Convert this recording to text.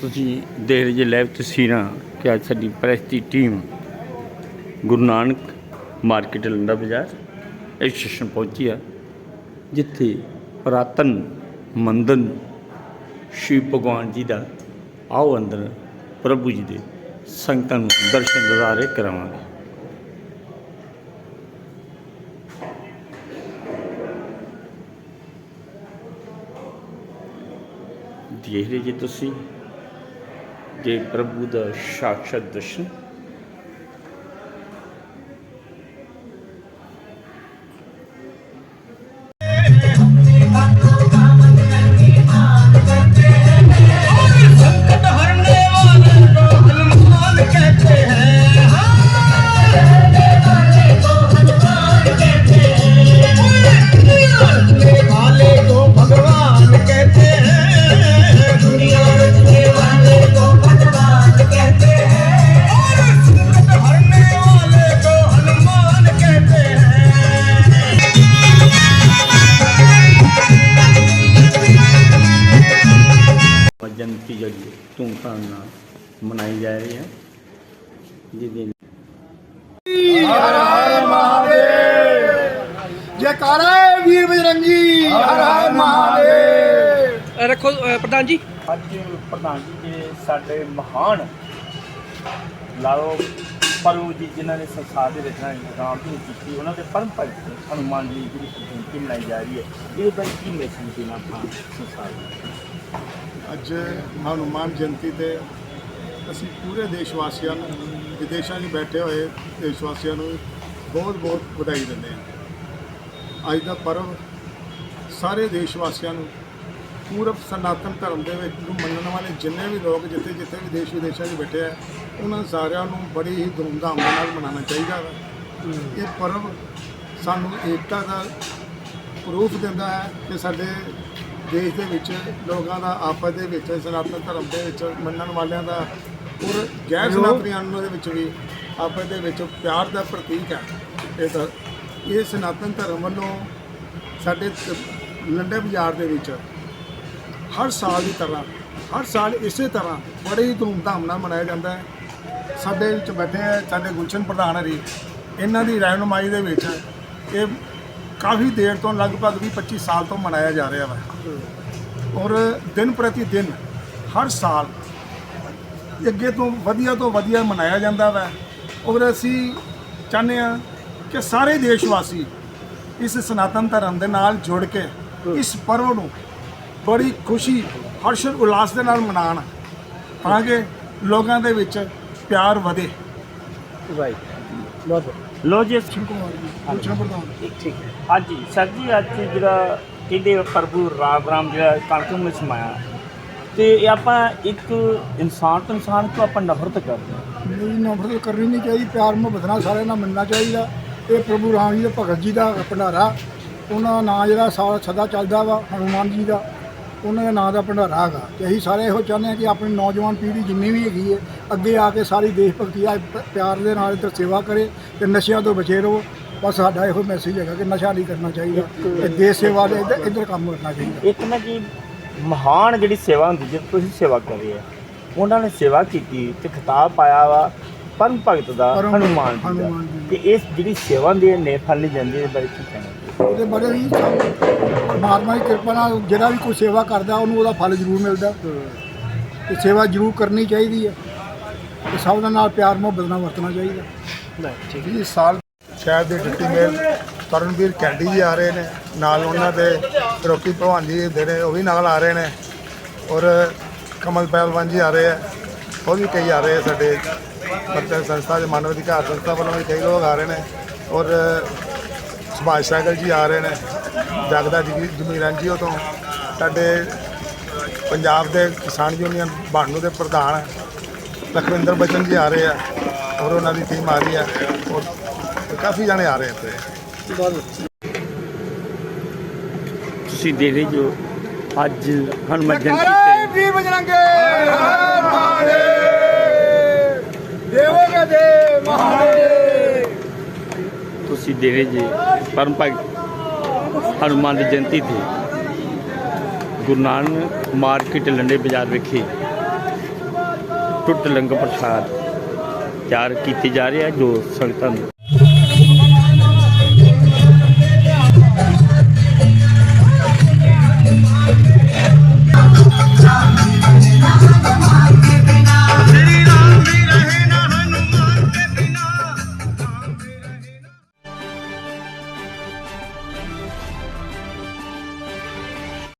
ਤੁਸੀਂ ਦੇਖ ਰਹੇ ਜੇ ਲਾਈਵ ਤਸਵੀਰਾਂ ਕਿ ਅੱਜ ਸਾਡੀ ਪ੍ਰੈਸ ਦੀ ਟੀਮ ਗੁਰੂ ਨਾਨਕ ਮਾਰਕੀਟ ਲੰਡਾ ਬਾਜ਼ਾਰ ਇਸ ਸਟੇਸ਼ਨ ਪਹੁੰਚੀ ਆ, ਜਿੱਥੇ ਪੁਰਾਤਨ ਮੰਦਨ ਸ਼ਿਵ ਭਗਵਾਨ ਜੀ ਦਾ ਆਓ ਅੰਦਰ ਪ੍ਰਭੂ ਜੀ ਦੇ ਸੰਗਤਾਂ ਨੂੰ ਦਰਸ਼ਨ ਦਿਦਾਰੇ ਕਰਾਵਾਂਗੇ। ਦੇਖ ਰਹੇ ਜੀ ਤੁਸੀਂ। ਜੇ ਪ੍ਰਭੂ ਦਾ ਸਾਖਸ਼ਾਤ ਧੂਮਧਾਮ ਨਾਲ ਮਨਾਈ ਜਾ ਰਹੀ ਹੈ। ਜਿਹਦੇ ਜੈਕਾਰਾ ਵੀਰ ਬਜਰੰਗੀ। ਹਰ ਹਰ ਮਹਾਦੇਵ। ਰੱਖੋ ਪ੍ਰਧਾਨ ਜੀ। ਅੱਜ ਪ੍ਰਧਾਨ ਜੀ ਦੇ ਸਾਡੇ ਮਹਾਨ ਲਾਲੋ ਪਰੂ ਜੀ ਜਿਨ੍ਹਾਂ ਨੇ ਸੰਸਾਰ ਦੇ ਵਿੱਚ ਇੰਤਜ਼ਾਮ ਦੀ ਕੀਤੀ ਉਹਨਾਂ ਦੇ ਪਰਮ ਭਗਤ ਹਨੂਮਾਨ ਜੀ ਦੀ ਜਯੰਤੀ ਮਨਾਈ ਜਾ ਰਹੀ ਹੈ। ਇਹ ਬਾਰੇ ਕੀ ਮੈਸੇਜ ਦੇਣਾ ਆਪਾਂ ਸੰਸਾਰ ਨੂੰ? ਅੱਜ ਹਨੂਮਾਨ ਜਯੰਤੀ ਤੇ ਅਸੀਂ ਪੂਰੇ ਦੇਸ਼ ਵਾਸੀਆਂ ਨੂੰ ਵਿਦੇਸ਼ਾਂ 'ਚ ਬੈਠੇ ਹੋਏ ਦੇਸ਼ ਵਾਸੀਆਂ ਨੂੰ ਬਹੁਤ ਬਹੁਤ ਵਧਾਈ ਦਿੰਦੇ ਹਾਂ। ਅੱਜ ਦਾ ਪਰਵ ਸਾਰੇ ਦੇਸ਼ ਵਾਸੀਆਂ ਨੂੰ ਪੂਰਬ ਸਨਾਤਨ ਧਰਮ ਦੇ ਵਿੱਚ ਨੂੰ ਮੰਨਣ ਵਾਲੇ ਜਿੰਨੇ ਵੀ ਲੋਕ ਜਿੱਥੇ ਜਿੱਥੇ ਵੀ ਦੇਸ਼ ਵਿਦੇਸ਼ਾਂ 'ਚ ਬੈਠੇ ਆ ਉਹਨਾਂ ਸਾਰਿਆਂ ਨੂੰ ਬੜੀ ਹੀ ਧੂਮਧਾਮ ਨਾਲ ਮਨਾਉਣਾ ਚਾਹੀਦਾ ਵਾ। ਇਹ ਪਰਵ ਸਾਨੂੰ ਏਕਤਾ ਦਾ ਪ੍ਰੂਫ ਦਿੰਦਾ ਹੈ ਕਿ ਸਾਡੇ ਦੇਸ਼ ਦੇ ਵਿੱਚ ਲੋਕਾਂ ਦਾ ਆਪਸ ਦੇ ਵਿੱਚ ਸਨਾਤਨ ਧਰਮ ਦੇ ਵਿੱਚ ਮੰਨਣ ਵਾਲਿਆਂ ਦਾ ਔਰ ਗੈਰ ਸਨਾਤਨੀਆਂ ਦੇ ਵਿੱਚ ਵੀ ਆਪਸ ਦੇ ਵਿੱਚ ਪਿਆਰ ਦਾ ਪ੍ਰਤੀਕ ਹੈ। ਇਹ ਤਾਂ ਇਹ ਸਨਾਤਨ ਧਰਮ ਵੱਲੋਂ ਸਾਡੇ ਲੰਡੇ ਬਾਜ਼ਾਰ ਦੇ ਵਿੱਚ ਹਰ ਸਾਲ ਦੀ ਤਰ੍ਹਾਂ ਹਰ ਸਾਲ ਇਸੇ ਤਰ੍ਹਾਂ ਬੜੇ ਹੀ ਧੂਮਧਾਮ ਨਾਲ ਮਨਾਇਆ ਜਾਂਦਾ ਹੈ। ਸਾਡੇ ਵਿੱਚ ਬੈਠੇ ਸਾਡੇ ਗੁਲਸ਼ਨ ਪ੍ਰਧਾਨ ਹਰੀ ਇਹਨਾਂ ਦੀ ਰਹਿਨੁਮਾਈ ਦੇ ਵਿੱਚ ਇਹ ਕਾਫੀ ਦੇਰ ਤੋਂ ਲਗਭਗ 20 25 ਸਾਲ ਤੋਂ ਮਨਾਇਆ ਜਾ ਰਿਹਾ ਵਾ। ਔਰ ਦਿਨ ਪ੍ਰਤੀ ਦਿਨ ਹਰ ਸਾਲ ਅੱਗੇ ਤੋਂ ਵਧੀਆ ਤੋਂ ਵਧੀਆ ਮਨਾਇਆ ਜਾਂਦਾ ਵਾ। ਔਰ ਅਸੀਂ ਚਾਹੁੰਦੇ ਹਾਂ ਕਿ ਸਾਰੇ ਦੇਸ਼ ਵਾਸੀ ਇਸ ਸਨਾਤਨ ਧਰਮ ਦੇ ਨਾਲ ਜੁੜ ਕੇ ਇਸ ਪਰਵ ਨੂੰ ਬੜੀ ਖੁਸ਼ੀ, ਹਰਸ਼ ਉਲਾਸ ਦੇ ਨਾਲ ਮਨਾਉਣ ਤਾਂ ਕਿ ਲੋਕਾਂ ਦੇ ਵਿੱਚ ਪਿਆਰ ਵਧੇ। ਲੋ ਜੀ ਗੁਲਸ਼ਨ ਪ੍ਰਧਾਨ। ਠੀਕ ਹਾਂਜੀ ਸਰ ਜੀ ਅੱਜ ਜਿਹੜਾ ਕਹਿੰਦੇ ਪ੍ਰਭੂ ਰਾਮ ਰਾਮ ਜਿਹੜਾ ਕਣਕ ਨੂੰ ਸਮਾਇਆ। ਤੇ ਇਹ ਆਪਾਂ ਇੱਕ ਇਨਸਾਨ ਤੋਂ ਇਨਸਾਨ ਤੋਂ ਆਪਾਂ ਨਫ਼ਰਤ ਕਰਦੇ ਹਾਂ? ਮੇਰੀ ਨਫ਼ਰਤ ਕਰਨੀ ਨਹੀਂ ਚਾਹੀਦੀ। ਪਿਆਰ ਮੁਹੱਬਤ ਨਾਲ ਸਾਰਿਆਂ ਨਾਲ ਮਿਲਣਾ ਚਾਹੀਦਾ। ਇਹ ਪ੍ਰਭੂ ਰਾਮ ਜੀ ਦੇ ਭਗਤ ਜੀ ਦਾ ਭੰਡਾਰਾ। ਉਹਨਾਂ ਦਾ ਨਾਂ ਜਿਹੜਾ ਸਾਰਾ ਸਦਾ ਚੱਲਦਾ ਵਾ ਹਨੂਮਾਨ ਜੀ ਦਾ। ਉਹਨਾਂ ਦੇ ਨਾਂ ਦਾ ਭੰਡਾਰਾ ਹੈਗਾ ਤੇ ਅਸੀਂ ਸਾਰੇ ਇਹੋ ਚਾਹੁੰਦੇ ਹਾਂ ਕਿ ਆਪਣੀ ਨੌਜਵਾਨ ਪੀੜ੍ਹੀ ਜਿੰਨੀ ਵੀ ਹੈਗੀ ਹੈ ਅੱਗੇ ਆ ਕੇ ਸਾਰੀ ਦੇਸ਼ ਭਗਤੀ ਆ ਪਿਆਰ ਦੇ ਨਾਲ ਇੱਧਰ ਸੇਵਾ ਕਰੇ ਤੇ ਨਸ਼ਿਆਂ ਤੋਂ ਬਚੇ ਰਹੋ। ਬਸ ਸਾਡਾ ਇਹੋ ਮੈਸੇਜ ਹੈਗਾ ਕਿ ਨਸ਼ਾ ਨਹੀਂ ਕਰਨਾ ਚਾਹੀਦਾ ਤੇ ਦੇਸ਼ ਸੇਵਾ ਦੇ ਇੱਧਰ ਇੱਧਰ ਕੰਮ ਕਰਨਾ ਚਾਹੀਦਾ। ਇੱਕ ਨਾ ਕਿ ਮਹਾਨ ਜਿਹੜੀ ਸੇਵਾ ਹੁੰਦੀ ਜਦ ਤੁਸੀਂ ਸੇਵਾ ਕਰ ਰਹੇ ਆ ਉਹਨਾਂ ਨੇ ਸੇਵਾ ਕੀਤੀ ਤੇ ਖਿਤਾਬ ਪਾਇਆ ਵਾ ਪਰਮ ਭਗਤ ਦਾ ਹਨੂਮਾਨ ਜੀ ਜੀ। ਤੇ ਇਸ ਜਿਹੜੀ ਸੇਵਾ ਦੀ ਨੇ ਫਲ ਨਹੀਂ ਜਾਂਦੀ ਇਹਦੇ ਬਾਰੇ ਕੀ ਕਹਿਣਾ? ਉਹਦੇ ਬੜੇ ਹੀ ਪਰਮਾਤਮਾ ਦੀ ਕਿਰਪਾ ਨਾਲ ਜਿਹੜਾ ਵੀ ਕੋਈ ਸੇਵਾ ਕਰਦਾ ਉਹਨੂੰ ਉਹਦਾ ਫਲ ਜ਼ਰੂਰ ਮਿਲਦਾ। ਤੇ ਸੇਵਾ ਜ਼ਰੂਰ ਕਰਨੀ ਚਾਹੀਦੀ ਹੈ। ਤੇ ਸਭ ਦੇ ਨਾਲ ਪਿਆਰ ਮੁਹੱਬਤ ਨਾਲ ਵਰਤਣਾ ਚਾਹੀਦਾ। ਇਸ ਸਾਲ ਸ਼ਹਿਰ ਦੇ ਡਿਪਟੀ ਮੇਅਰ ਤਰਨਵੀਰ ਕੈਂਡੀ ਜੀ ਆ ਰਹੇ ਨੇ। ਨਾਲ ਉਹਨਾਂ ਦੇ ਰੋਕੀ ਭਲਵਾਨ ਜੀ ਦੇ ਨੇ ਉਹ ਵੀ ਨਾਲ ਆ ਰਹੇ ਨੇ। ਔਰ ਕਮਲ ਪਹਿਲਵਾਨ ਜੀ ਆ ਰਹੇ ਆ। ਉਹ ਵੀ ਕਈ ਆ ਰਹੇ ਆ ਸਾਡੇ ਬੱਚਾ ਸੰਸਥਾ ਦੇ ਮਾਨਵ ਅਧਿਕਾਰ ਸੰਸਥਾ ਵੱਲੋਂ ਵੀ ਕਈ ਲੋਕ ਆ ਰਹੇ ਨੇ। ਔਰ ਸੁਭਾਸ਼ ਸਾਈਕਲ ਜੀ ਆ ਰਹੇ ਨੇ ਜਗਦਾ ਜਮੀਰਨ ਜੀ ਤੋਂ। ਸਾਡੇ ਪੰਜਾਬ ਦੇ ਕਿਸਾਨ ਯੂਨੀਅਨ ਬਾਣੂ ਦੇ ਪ੍ਰਧਾਨ ਲਖਵਿੰਦਰ ਬਚਨ ਜੀ ਆ ਰਹੇ ਆ ਔਰ ਉਹਨਾਂ ਦੀ ਟੀਮ ਆ ਰਹੀ ਆ। ਔਰ ਕਾਫੀ ਜਾਣੇ ਆ ਰਹੇ ਇੱਥੇ। ਤੁਸੀਂ ਦੇਖ ਰਹੇ ਜੋ ਅੱਜ ਹਨੂਮਾਨ ਜਯੰਤੀ ਤੇ ਬਜਰੰਗੇ। ਮਹਾਦੇਵ। ਦੇਵੋਗੇ ਦੇ ਤੁਸੀਂ ਦੇਖ ਰਹੇ ਜੀ ਪਰਮ ਭਗਤ ਹਨੂਮਾਨ ਦੀ ਜਯੰਤੀ ਤੇ ਗੁਰੂ ਨਾਨਕ ਮਾਰਕੀਟ ਲੰਡੇ ਬਾਜ਼ਾਰ ਵਿਖੇ ਟੁੱਟ ਲੰਗ ਪ੍ਰਸ਼ਾਦ ਤਿਆਰ ਕੀਤੇ ਜਾ ਰਹੇ ਹੈ, ਜੋ ਸੰਗਤਾਂ ਨੂੰ